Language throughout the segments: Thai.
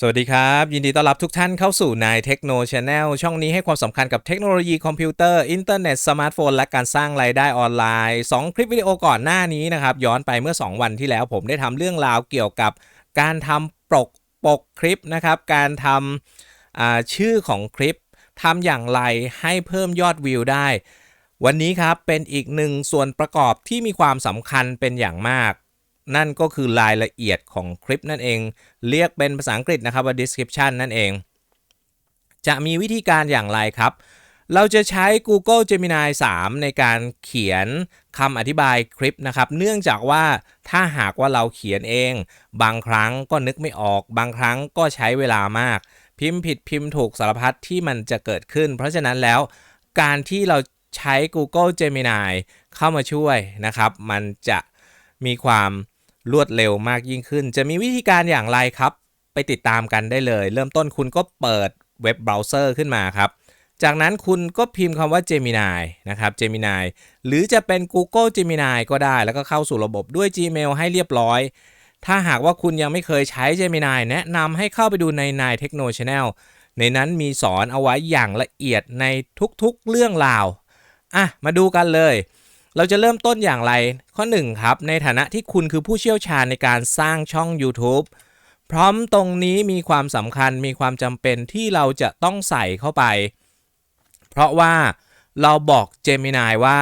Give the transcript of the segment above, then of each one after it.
สวัสดีครับ ยินดีต้อนรับทุกท่านเข้าสู่นายเทคโนช n แนลช่องนี้ให้ความสำคัญกับเทคโนโลยีคอมพิวเตอร์อินเทอร์เน็ตสมาร์ทโฟนและการสร้างรายได้ออนไลน์ 2 คลิปวิดีโอก่อนหน้านี้นะครับ ย้อนไปเมื่อ 2 วันที่แล้วผมได้ทำเรื่องราวเกี่ยวกับการทำปกปกคลิปนะครับ การทำชื่อของคลิปทำอย่างไรให้เพิ่มยอดวิวได้ วันนี้ครับเป็นอีกหนึ่งส่วนประกอบที่มีความสำคัญเป็นอย่างมาก นั่นก็คือรายละเอียดของคลิปนั่นเอง เรียกเป็นภาษาอังกฤษนะครับว่า description นั่นเอง จะมีวิธีการอย่างไรครับ เราจะใช้ Google Gemini 3 ในการเขียนคำอธิบายคลิปนะครับ เนื่องจากว่าถ้าหากว่าเราเขียนเอง บางครั้งก็นึกไม่ออก บางครั้งก็ใช้เวลามาก พิมพ์ผิดพิมพ์ถูกสารพัดที่มันจะเกิดขึ้น เพราะฉะนั้นแล้วการที่เราใช้ Google Gemini เข้ามาช่วยนะครับ มันจะมีความ รวดเร็วมากยิ่งขึ้น จะมีวิธีการอย่างไรครับ ไปติดตามกันได้เลย เริ่มต้นคุณก็เปิดเว็บเบราว์เซอร์ขึ้นมาครับจากนั้นคุณก็พิมพ์คำว่า Gemini นะครับ Gemini หรือจะเป็น Google Gemini ก็ได้ แล้วก็เข้าสู่ระบบด้วย Gmail ให้เรียบร้อย ถ้าหากว่าคุณยังไม่เคยใช้ Gemini แนะนำให้เข้าไปดูใน Nine Techno Channel ในนั้นมีสอนเอาไว้อย่างละเอียดในทุกๆเรื่องราว อะ มาดูกันเลย เราจะเริ่มต้นอย่างไร ข้อ 1 ครับ ในฐานะที่คุณคือผู้เชี่ยวชาญในการสร้างช่อง YouTube พร้อมตรงนี้มีความสำคัญมีความจำเป็นที่เราจะต้องใส่เข้าไป เพราะว่าเราบอก Gemini ว่า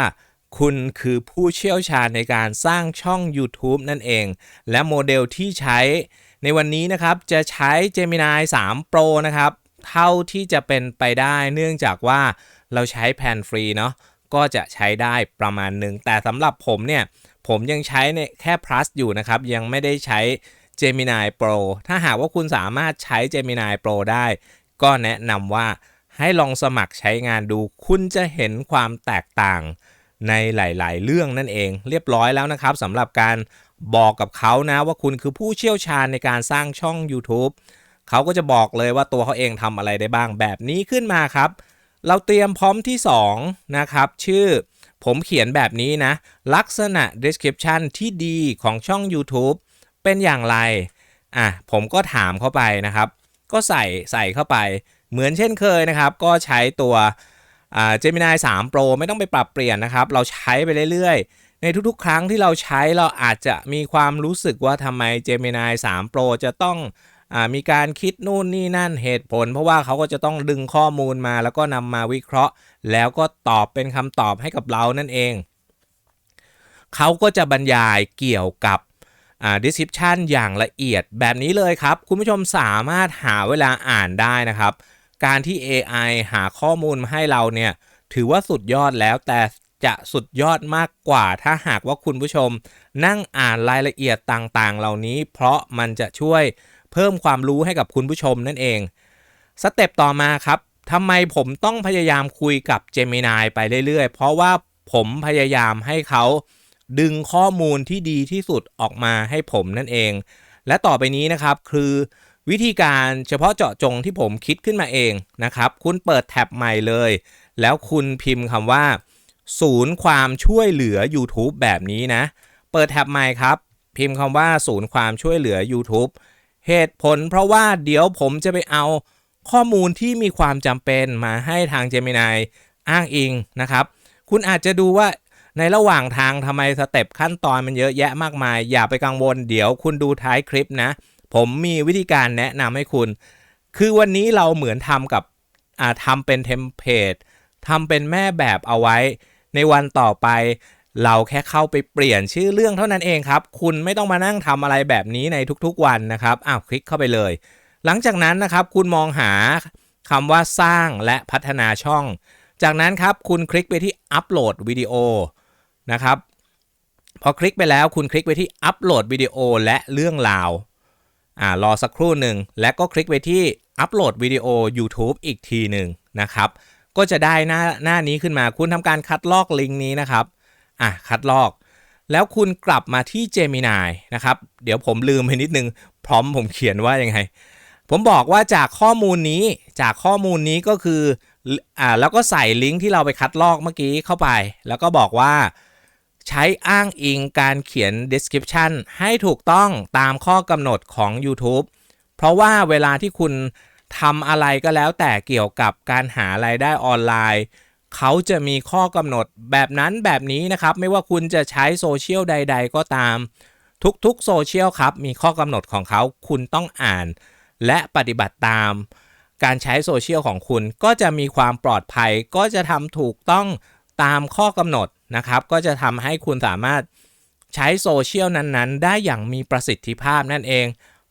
คุณคือผู้เชี่ยวชาญในการสร้างช่อง YouTube นั่นเอง และโมเดลที่ใช้ในวันนี้นะครับจะใช้ Gemini 3 Pro นะครับ เท่าที่จะเป็นไปได้เนื่องจากว่าเราใช้แผนฟรีเนาะ ก็จะใช้ได้ประมาณหนึ่งแต่สำหรับผมเนี่ย ผมยังใช้ในแค่ plus อยู่นะครับ ยังไม่ได้ใช้ Gemini Pro ถ้าหากว่าคุณสามารถใช้ Gemini Pro ได้ ก็แนะนำว่าให้ลองสมัครใช้งานดู คุณจะเห็นความแตกต่างในหลาย ๆ เรื่องนั่นเอง เรียบร้อยแล้วนะครับสำหรับการบอกกับเขานะว่าคุณคือผู้เชี่ยวชาญในการสร้างช่อง YouTube เขาก็จะบอกเลยว่าตัวเขาเองทำอะไรได้บ้างแบบนี้ขึ้นมาครับ เราเตรียมพร้อมที่ 2 นะครับ ชื่อผมเขียนแบบนี้นะ ลักษณะ description ที่ดีของช่อง YouTube เป็นอย่างไร อะ ผมก็ถามเข้าไปนะครับ ก็ใส่ใส่เข้าไป เหมือนเช่นเคยนะครับ ก็ใช้ตัวอ่า Gemini 3 Pro ไม่ต้องไปปรับเปลี่ยนนะครับ เราใช้ไปเรื่อยๆ ในทุกๆ ครั้งที่เราใช้เราอาจจะมีความรู้สึกว่าทำไม Gemini 3 Pro จะต้อง มีการคิดนู่นนี่นั่นเหตุผล เพราะว่าเขาก็จะต้องดึงข้อมูลมาแล้วก็นำมาวิเคราะห์ แล้วก็ตอบเป็นคำตอบให้กับเรานั่นเอง เขาก็จะบรรยายเกี่ยวกับอ่า description อย่างละเอียดแบบนี้เลยครับ คุณผู้ชมสามารถหาเวลาอ่านได้นะครับ การที่ AI หาข้อมูลมาให้เราเนี่ยถือว่าสุดยอดแล้วแต่จะสุดยอดมากกว่า ถ้าหากว่าคุณผู้ชมนั่งอ่านรายละเอียดต่างๆ เหล่านี้ เพราะมันจะช่วย เพิ่มความรู้ให้กับคุณผู้ชมนั่นเอง สเต็ปต่อมาครับทำไมผมต้องพยายามคุยกับ Gemini ไปเรื่อยๆ เพราะว่าผมพยายามให้เขาดึงข้อมูลที่ดีที่สุดออกมาให้ผมนั่นเอง และต่อไปนี้นะครับคือวิธีการเฉพาะเจาะจงที่ผมคิดขึ้นมาเองนะครับ คุณเปิดแท็บใหม่เลย แล้วคุณพิมพ์คำว่า ศูนย์ความช่วยเหลือ YouTube แบบนี้นะ เปิดแท็บใหม่ครับ พิมพ์คำว่า ศูนย์ความช่วยเหลือ YouTube เหตุผลเพราะว่าเดี๋ยวผมจะไปเอาข้อมูลที่มีความจำเป็นมาให้ทาง Gemini อ้างอิงนะครับ คุณอาจจะดูว่าในระหว่างทางทำไมสเต็ปขั้นตอนมันเยอะแยะมากมาย อย่าไปกังวลเดี๋ยวคุณดูท้ายคลิปนะ ผมมีวิธีการแนะนำให้คุณ คือวันนี้เราเหมือนทำกับทำเป็นเทมเพลตทำเป็นแม่แบบเอาไว้ ในวันต่อไป เราแค่เข้าไปเปลี่ยนชื่อเรื่องเท่านั้นเองครับ คุณไม่ต้องมานั่งทำอะไรแบบนี้ในทุกๆวันนะครับอ้าวคลิกเข้าไปเลย หลังจากนั้นนะครับ คุณมองหาคำว่าสร้างและพัฒนาช่อง จากนั้นครับคุณคลิกไปที่อัปโหลดวิดีโอนะครับพอคลิกไปแล้วคุณคลิกไปที่อัปโหลดวิดีโอและเรื่องราวอ่ารอสักครู่หนึ่งและก็คลิกไปที่อัปโหลดวิดีโอ YouTube อีกทีหนึ่งนะครับ ก็จะได้หน้าหน้านี้ขึ้นมาคุณทำการคัดลอกลิงก์นี้นะครับ อะคัดลอก แล้วคุณกลับมาที่ Gemini นะครับ เดี๋ยวผมลืมไปนิดนึง พร้อมผมเขียนว่ายังไง ผมบอกว่าจากข้อมูลนี้จากข้อมูลนี้ก็คืออ่าแล้วก็ใส่ลิงก์ที่เราไปคัดลอกเมื่อกี้เข้าไป แล้วก็บอกว่าใช้อ้างอิงการเขียน description ให้ถูกต้องตามข้อกำหนดของ YouTube เพราะว่าเวลาที่คุณทำอะไรก็แล้วแต่เกี่ยวกับการหารายได้ออนไลน์ เขาจะมีข้อกำหนดแบบนั้นแบบนี้นะครับ ไม่ว่าคุณจะใช้โซเชียลใด ๆ ก็ตาม ทุกๆโซเชียลครับ มีข้อกำหนดของเขาคุณต้องอ่าน และปฏิบัติตาม การใช้โซเชียลของคุณก็จะมีความปลอดภัย ก็จะทำถูกต้องตามข้อกำหนดนะครับ ก็จะทำให้คุณสามารถใช้โซเชียลนั้นๆ ได้อย่างมีประสิทธิภาพนั่นเอง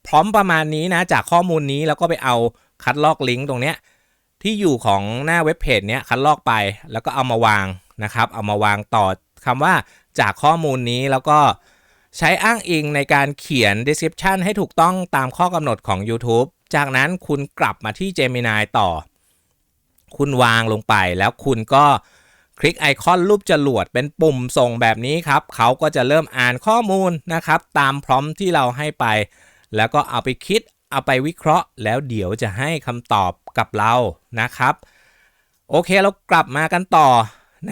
พร้อมประมาณนี้นะจากข้อมูลนี้แล้วก็ไปเอาคัดลอกลิงก์ตรงเนี้ย ที่อยู่ของหน้าเว็บเพจเนี้ยคัดลอกไปแล้วก็เอามาวางนะครับ เอามาวางต่อคำว่าจากข้อมูลนี้แล้วก็ใช้อ้างอิงในการเขียน description ให้ถูกต้องตามข้อกำหนดของ YouTube จากนั้นคุณกลับมาที่ Gemini ต่อ คุณวางลงไปแล้วคุณก็คลิกไอคอนรูปจรวดเป็นปุ่มส่งแบบนี้ครับ เขาก็จะเริ่มอ่านข้อมูลนะครับ ตามพร้อมที่เราให้ไป แล้วก็เอาไปคิด เอาไปวิเคราะห์ แล้วเดี๋ยวจะให้คำตอบกับเรานะครับ โอเคเรากลับมากันต่อ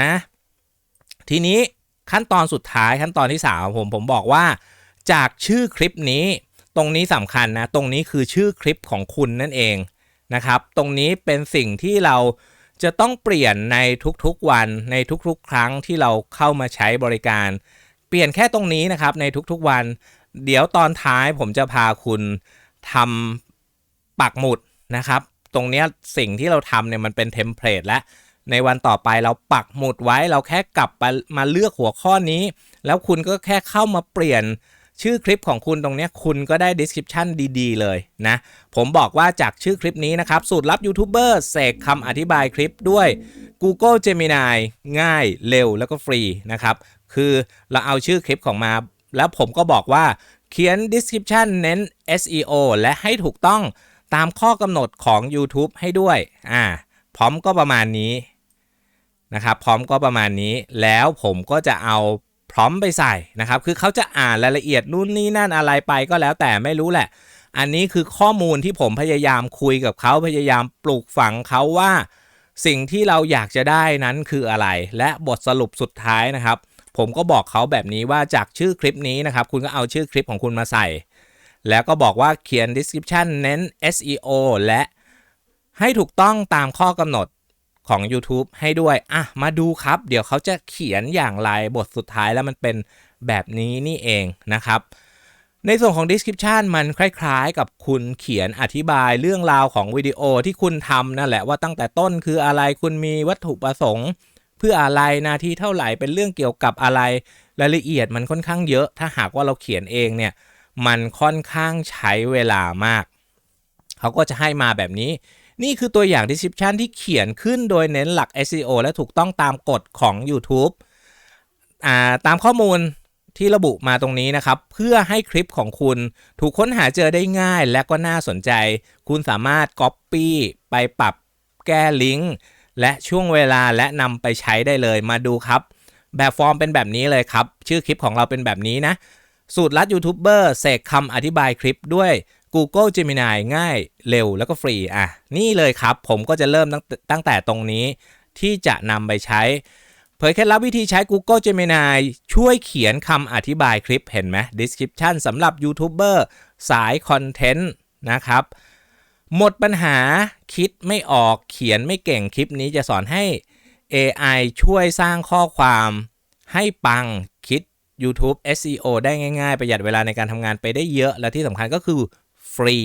นะ ทีนี้ขั้นตอนสุดท้ายขั้นตอนที่3ผมผมบอกว่าจากชื่อคลิปนี้ตรงนี้สำคัญนะ ตรงนี้คือชื่อคลิปของคุณนั่นเองนะครับ ตรงนี้เป็นสิ่งที่เราจะต้องเปลี่ยนในทุกๆวันในทุกๆ ครั้งที่เราเข้ามาใช้บริการ เปลี่ยนแค่ตรงนี้นะครับในทุกๆวัน เดี๋ยวตอนท้ายผมจะพาคุณ ทำปักหมุดนะครับ ตรงนี้สิ่งที่เราทำเนี่ยมันเป็นเทมเพลตแล้วในวันต่อไปเราปักหมุดไว้เราแค่กลับมามาเลือกหัวข้อนี้ แล้วคุณก็แค่เข้ามาเปลี่ยนชื่อคลิปของคุณตรงนี้คุณก็ได้ description ดีๆ เลยนะ ผมบอกว่าจากชื่อคลิปนี้นะครับ สูตรลับยูทูบเบอร์เสกคำอธิบายคลิปด้วย Google Gemini ง่ายเร็วแล้วก็ฟรีนะครับ คือเราเอาชื่อคลิปของมา แล้วผมก็บอกว่า เขียน description เน้น SEO และให้ถูกต้องตามข้อกำหนดของ YouTube ให้ด้วยอ่าพร้อมก็ประมาณนี้นะครับพร้อมก็ประมาณนี้แล้วผมก็จะเอาพร้อมไปใส่นะครับ คือเขาจะอ่านรายละเอียดนู่นนี่นั่นอะไรไปก็แล้วแต่ไม่รู้แหละ อันนี้คือข้อมูลที่ผมพยายามคุยกับเขาพยายามปลูกฝังเขาว่า สิ่งที่เราอยากจะได้นั้นคืออะไร และบทสรุปสุดท้ายนะครับ ผมก็บอกเขาแบบนี้ว่าจากชื่อคลิปนี้นะครับ คุณก็เอาชื่อคลิปของคุณมาใส่ แล้วก็บอกว่าเขียน description เน้น SEO และให้ถูกต้องตามข้อกำหนดของ YouTube ให้ด้วย อะ มาดูครับ เดี๋ยวเขาจะเขียนอย่างไรบทสุดท้ายแล้วมันเป็นแบบนี้นี่เองนะครับ ในส่วนของ description มันคล้ายๆ กับคุณเขียนอธิบายเรื่องราวของวิดีโอที่คุณทำนั่นแหละว่าตั้งแต่ต้นคืออะไรคุณมีวัตถุประสงค์ พื่ออะไรนาทีเท่าไหร่เป็นเรื่องเกี่ยวกับอะไรรายละเอียดมันค่อนข้างเยอะ ถ้าหากว่าเราเขียนเองเนี่ยมันค่อนข้างใช้เวลามาก เขาก็จะให้มาแบบนี้ นี่คือตัวอย่าง description ที่เขียนขึ้นโดยเน้นหลัก SEO และถูกต้องตามกฎของ YouTube อ่าตามข้อมูลที่ระบุมาตรงนี้นะครับ เพื่อให้คลิปของคุณถูกค้นหาเจอได้ง่ายและก็น่าสนใจ คุณสามารถ Copy ไปปรับแก้ลิงก์ และช่วงเวลาและนำไปใช้ได้เลยมาดูครับ แบบฟอร์มเป็นแบบนี้เลยครับ ชื่อคลิปของเราเป็นแบบนี้นะ สูตรลัดยูทูบเบอร์เสกคำอธิบายคลิปด้วย Google Gemini ง่ายเร็วแล้วก็ฟรีอะนี่เลยครับ ผมก็จะเริ่มตั้งตั้งแต่ตรงนี้ที่จะนำไปใช้ เผยเคล็ดลับวิธีใช้ Google Gemini ช่วยเขียนคำอธิบายคลิปเห็นไหม description สำหรับยูทูบเบอร์สายคอนเทนต์นะครับ หมดปัญหาคิดไม่ออกเขียนไม่เก่งคลิปนี้จะสอนให้ AI ช่วยสร้างข้อความให้ปังคิด YouTube SEO ได้ง่ายๆ ประหยัดเวลาในการทำงานไปได้เยอะ และที่สำคัญก็คือฟรี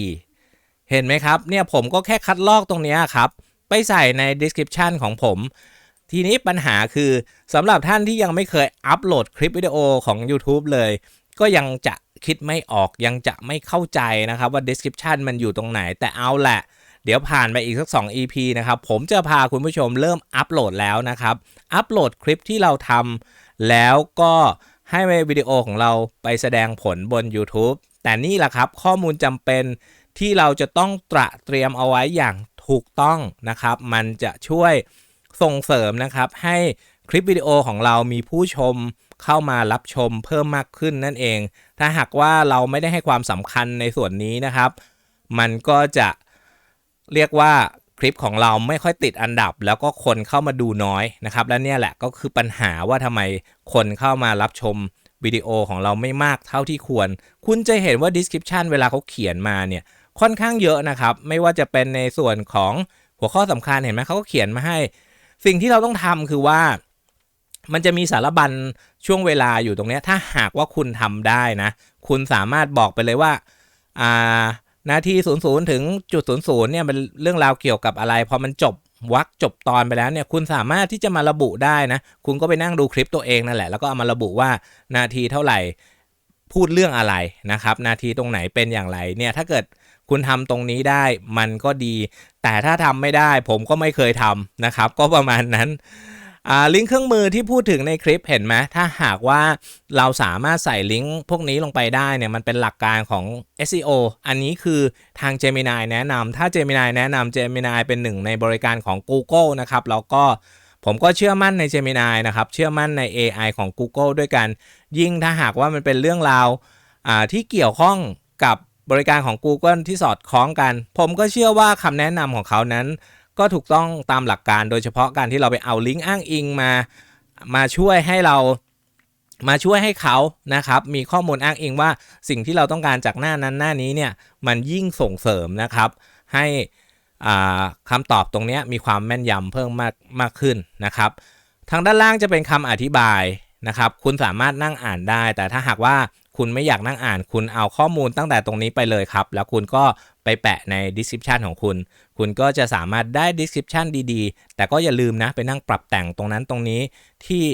เห็นไหมครับ เนี่ยผมก็แค่คัดลอกตรงนี้ครับ ไปใส่ใน description ของผม ทีนี้ปัญหาคือสำหรับท่านที่ยังไม่เคยอัปโหลดคลิปวิดีโอของ YouTube เลย ก็ยังจะ คิดไม่ออกยังจะไม่เข้าใจนะครับว่า description มันอยู่ตรงไหนแต่เอาแหละ เดี๋ยวผ่านไปอีกสัก 2 EP นะครับผมจะพาคุณผู้ชมเริ่มอัปโหลดแล้วนะครับ อัปโหลดคลิปที่เราทำแล้วก็ให้วิดีโอของเราไปแสดงผลบน YouTube แต่นี่แหละครับข้อมูลจำเป็นที่เราจะต้องตระเตรียมเอาไว้อย่างถูกต้องนะครับ มันจะช่วยส่งเสริมนะครับให้คลิปวิดีโอของเรามีผู้ชม เข้ามารับชมเพิ่มมากขึ้นนั่นเอง ถ้าหากว่าเราไม่ได้ให้ความสำคัญในส่วนนี้นะครับ มันก็จะเรียกว่าคลิปของเราไม่ค่อยติดอันดับ แล้วก็คนเข้ามาดูน้อยนะครับ และเนี่ยแหละก็คือปัญหาว่าทำไมคนเข้ามารับชมวิดีโอของเราไม่มากเท่าที่ควร คุณจะเห็นว่า description เวลาเขาเขียนมาเนี่ยค่อนข้างเยอะนะครับ ไม่ว่าจะเป็นในส่วนของหัวข้อสำคัญเห็นไหมเขาก็เขียนมาให้ สิ่งที่เราต้องทำคือว่า มันจะมีสารบัญช่วงเวลาอยู่ตรงนี้ถ้าหากว่าคุณทำได้นะ คุณสามารถบอกไปเลยว่าอ่านาที0 0ถึงจุด0 0เนี่ยเป็นเรื่องราวเกี่ยวกับอะไร พอมันจบวักจบตอนไปแล้วเนี่ยคุณสามารถที่จะมาระบุได้นะ คุณก็ไปนั่งดูคลิปตัวเองนั่นแหละ แล้วก็เอามาระบุว่านาทีเท่าไหร่พูดเรื่องอะไรนะครับ นาทีตรงไหนเป็นอย่างไรเนี่ยถ้าเกิดคุณทำตรงนี้ได้มันก็ดี แต่ถ้าทำไม่ได้ผมก็ไม่เคยทำนะครับ ก็ประมาณนั้น ลิงก์เครื่องมือที่พูดถึงในคลิปเห็นไหมถ้าหากว่าเราสามารถใส่ลิงก์พวกนี้ลงไปได้เนี่ยมันเป็นหลักการของ SEO อันนี้คือทาง Gemini แนะนำถ้า Gemini แนะนำ Gemini เป็นหนึ่งในบริการของ Google นะครับแล้วก็ผมก็เชื่อมั่นใน Gemini นะครับ เชื่อมั่นใน AI ของ Google ด้วยกัน ยิ่งถ้าหากว่ามันเป็นเรื่องราวาที่เกี่ยวข้องกับบริการของ Google ที่สอดคล้องกัน ผมก็เชื่อว่าคำแนะนำของเขานั้น ก็ถูกต้องตามหลักการโดยเฉพาะการที่เราไปเอาลิงก์อ้างอิงมา มาช่วยให้เรามาช่วยให้เขานะครับมีข้อมูลอ้างอิงว่าสิ่งที่เราต้องการจากหน้านั้นหน้านี้เนี่ยมันยิ่งส่งเสริมนะครับให้คำตอบตรงนี้มีความแม่นยำเพิ่มมากมากขึ้นนะครับทางด้านล่างจะเป็นคำอธิบายนะครับ คุณสามารถนั่งอ่านได้ แต่ถ้าหากว่า คุณไม่อยากนั่งอ่าน คุณเอาข้อมูลตั้งแต่ตรงนี้ไปเลยครับ แล้วคุณก็ไปแปะใน description ของคุณ คุณก็จะสามารถได้ description ดีๆ แต่ก็อย่าลืมนะไปนั่งปรับแต่งตรงนั้นตรงนี้ที่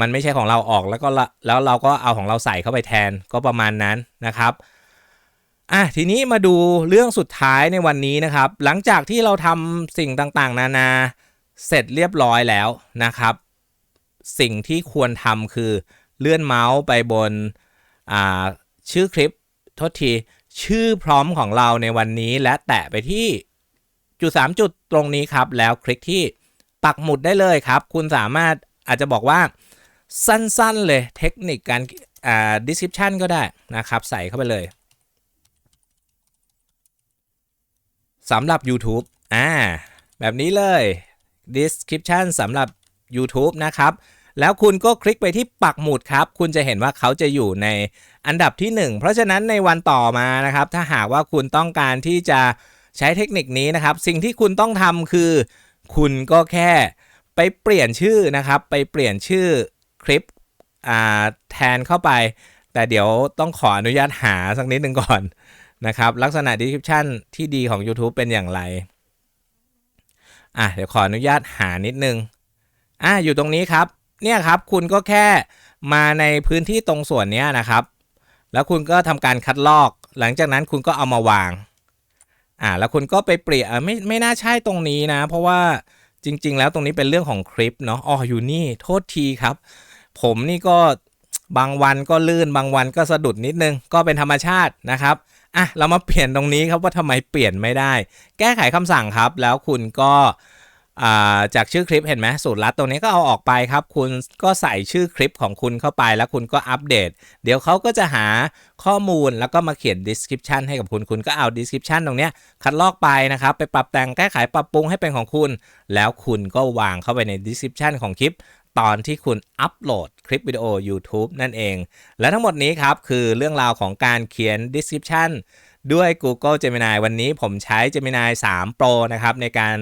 มันไม่ใช่ของเราออกแล้วก็แล้วเราก็เอาของเราใส่เข้าไปแทนก็ประมาณนั้นนะครับอะทีนี้มาดูเรื่องสุดท้ายในวันนี้นะครับ หลังจากที่เราทำสิ่งต่างๆ นานาเสร็จเรียบร้อยแล้วนะครับ สิ่งที่ควรทำคือเลื่อนเมาส์ไปบน อ่าชื่อคลิปโทษที ชื่อพร้อมของเราในวันนี้และแตะไปที่จุด 3 จุดตรงนี้ครับ แล้วคลิกที่ปักหมุดได้เลยครับ คุณสามารถอาจจะบอกว่าสั้นๆเลยเทคนิคการอ่า description ก็ได้นะครับ ใส่เข้าไปเลยสำหรับ YouTube อ่าแบบนี้เลย description สำหรับ YouTube นะครับ แล้วคุณก็คลิกไปที่ปักหมุดครับ คุณจะเห็นว่าเขาจะอยู่ในอันดับที่ 1 เพราะฉะนั้นในวันต่อมานะครับ ถ้าหากว่าคุณต้องการที่จะใช้เทคนิคนี้นะครับ สิ่งที่คุณต้องทำคือ คุณก็แค่ไปเปลี่ยนชื่อนะครับ ไปเปลี่ยนชื่อคลิปอ่าแทนเข้าไป แต่เดี๋ยวต้องขออนุญาตหาสักนิดหนึ่งก่อนนะครับ ลักษณะ description ที่ดีของ YouTube เป็นอย่างไร อะเดี๋ยวขออนุญาตหานิดนึงอะอยู่ตรงนี้ครับ เนี่ยครับคุณก็แค่มาในพื้นที่ตรงส่วนนี้นะครับ แล้วคุณก็ทำการคัดลอก หลังจากนั้นคุณก็เอามาวางอ่าแล้วคุณก็ไปเปลี่ยนไม่ไม่น่าใช่ตรงนี้นะ เพราะว่าจริง ๆ แล้วตรงนี้เป็นเรื่องของคลิปเนาะอ๋ออยู่นี่โทษทีครับ ผมนี่ก็บางวันก็ลื่นบางวันก็สะดุดนิดนึงก็เป็นธรรมชาตินะครับอะเรามาเปลี่ยนตรงนี้ครับว่าทำไมเปลี่ยนไม่ได้ แก้ไขคำสั่งครับ แล้วคุณก็ จากชื่อคลิปเห็นไหมสูตรลัดตรงนี้ก็เอาออกไปครับ คุณก็ใส่ชื่อคลิปของคุณเข้าไปแล้วคุณก็อัปเดต เดี๋ยวเขาก็จะหาข้อมูลแล้วก็มาเขียน description ให้กับคุณคุณก็เอา description ตรงนี้คัดลอกไปนะครับ ไปปรับแต่งแก้ไขปรับปรุงให้เป็นของคุณ แล้วคุณก็วางเข้าไปใน description ของคลิป ตอนที่คุณอัปโหลดคลิปวิดีโอ YouTube นั่นเอง และทั้งหมดนี้ครับคือเรื่องราวของการเขียน description ด้วย Google Gemini วันนี้ผมใช้ Gemini 3 Pro นะครับในการ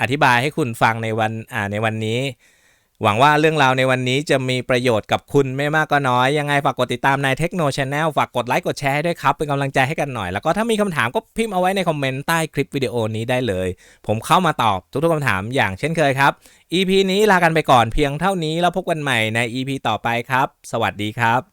อธิบายให้คุณฟังในวันอ่าในวันนี้ หวังว่าเรื่องราวในวันนี้จะมีประโยชน์กับคุณไม่มากก็น้อย ยังไงฝากกดติดตามในเทคโนช n แนลฝากกดไลค์กดแชร์ให้ด้วยครับ เป็นกำลังใจให้กันหน่อย แล้วก็ถ้ามีคำถามก็พิมพ์เอาไว้ในคอมเมนต์ใต้คลิปวิดีโอนี้ได้เลย ผมเข้ามาตอบทุกๆคำถามอย่างเช่นเคยครับ EP นี้ลากันไปก่อนเพียงเท่านี้แล้วพบกันใหม่ใน EP ต่อไปครับ สวัสดีครับ